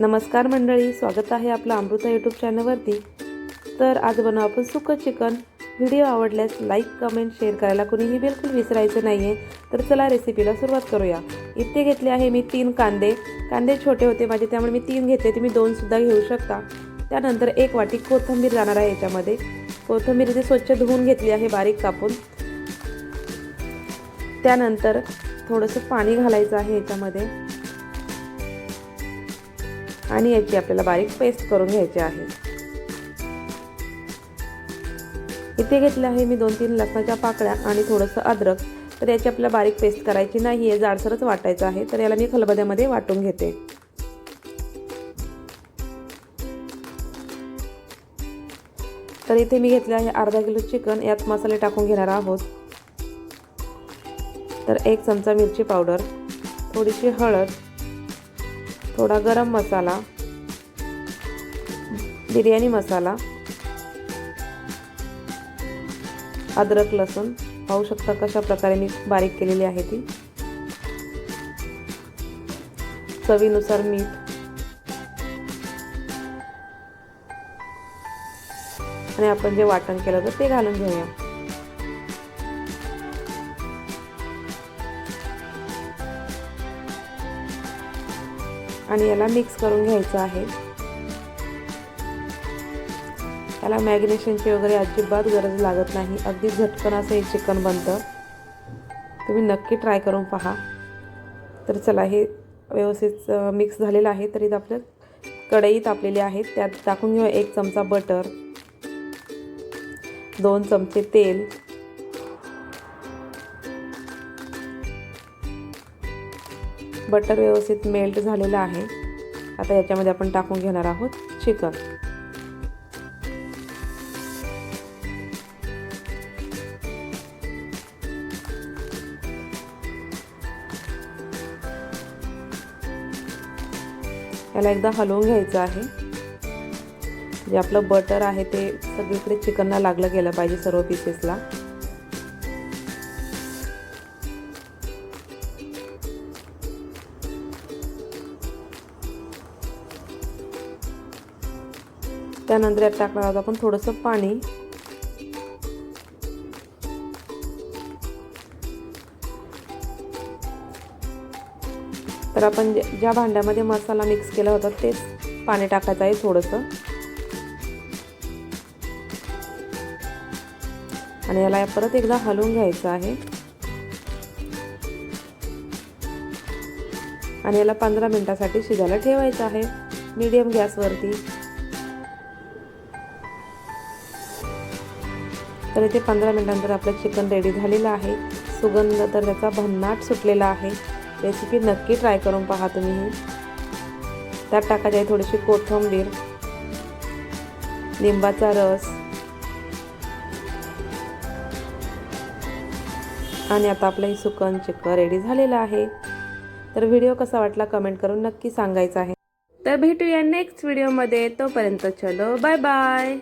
नमस्कार मंडळी स्वागत आहे आपलं अमृता यूट्यूब चॅनलवरती तर आज बनव आपण सुकं चिकन. व्हिडिओ आवडल्यास लाईक कमेंट शेअर करायला कुणीही बिलकुल विसरायचं नाही आहे तर चला रेसिपीला सुरुवात करूया. इथे घेतले आहे मी तीन कांदे. कांदे छोटे होते माझे त्यामुळे मी तीन घेतले तुम्ही दोनसुद्धा घेऊ शकता. त्यानंतर एक वाटी कोथिंबीर जाणार आहे याच्यामध्ये. कोथिंबीर इथे स्वच्छ धुवून घेतली आहे बारीक कापून. त्यानंतर थोडंसं पाणी घालायचं आहे याच्यामध्ये. आणि याची आपल्याला बारीक पेस्ट करून घ्यायची आहे. इथे घेतले आहे मी दोन तीन लसणाच्या पाकळ्या आणि थोडंसं अद्रक. तर याची आपल्याला बारीक पेस्ट करायची नाही आहे जाडसरच वाटायचं आहे. तर याला मी खलबद्यामध्ये वाटून घेते. तर इथे मी घेतले आहे अर्धा किलो चिकन. यात मसाले टाकून घेणार आहोत. तर एक चमचा मिरची पावडर थोडीशी हळद थोडा गरम मसाला बिर्याणी मसाला अद्रक लसूण. पाहू शकता कशा प्रकारे मी बारीक केलेली आहे ती. चवीनुसार मीठ. आणि आपण जे वाटण केलं होतं ते घालून घेऊया. आणि याला मिक्स करून घ्यायचं आहे. याला मॅग्नेशनची वगैरे अजिबात गरज लागत नाही. अगदी झटकन असं हे चिकन बनतं. तुम्ही नक्की ट्राय करून पहा. तर चला हे व्यवस्थित मिक्स झालेलं आहे. तरी आपलं कढई तापलेली आहे त्यात टाकून घेऊ एक चमचा बटर दोन चमचे तेल बटर व्यवस्थित मेल्ट झालेलं आहे. आता याच्यामध्ये आपण टाकून घेणार आहोत चिकन. याला एकदा हलवून घ्यायचं आहे. जे आपलं बटर आहे ते सगळीकडे चिकनला लागलं गेलं पाहिजे सर्व पीसेसला त्यानंतर यात टाकणार आहोत आपण थोडंसं पाणी. तर आपण ज्या भांड्यामध्ये मसाला मिक्स केला होता तेच पाणी टाकायचं आहे थोडंसं. आणि याला परत एकदा हलवून घ्यायचं आहे. आणि याला पंधरा मिनिटासाठी शिजायला ठेवायचं आहे. मीडियम गॅसवरती. तर इथे पंधरा मिनटानंतर आपलं चिकन रेडी झालेलं आहे. सुगंध तर त्याचा भन्नाट सुटलेला आहे. रेसिपी नक्की ट्राय करून पहा तुम्ही त्यात टाकायची आहे थोडीशी कोथिंबीर लिंबाचा रस आणि आता आपलं हे सुकन चिकन रेडी झालेलं आहे. तर व्हिडिओ कसा वाटला कमेंट करून नक्की सांगायचं आहे. तर भेटूया नेक्स्ट व्हिडिओमध्ये तोपर्यंत चलो बाय बाय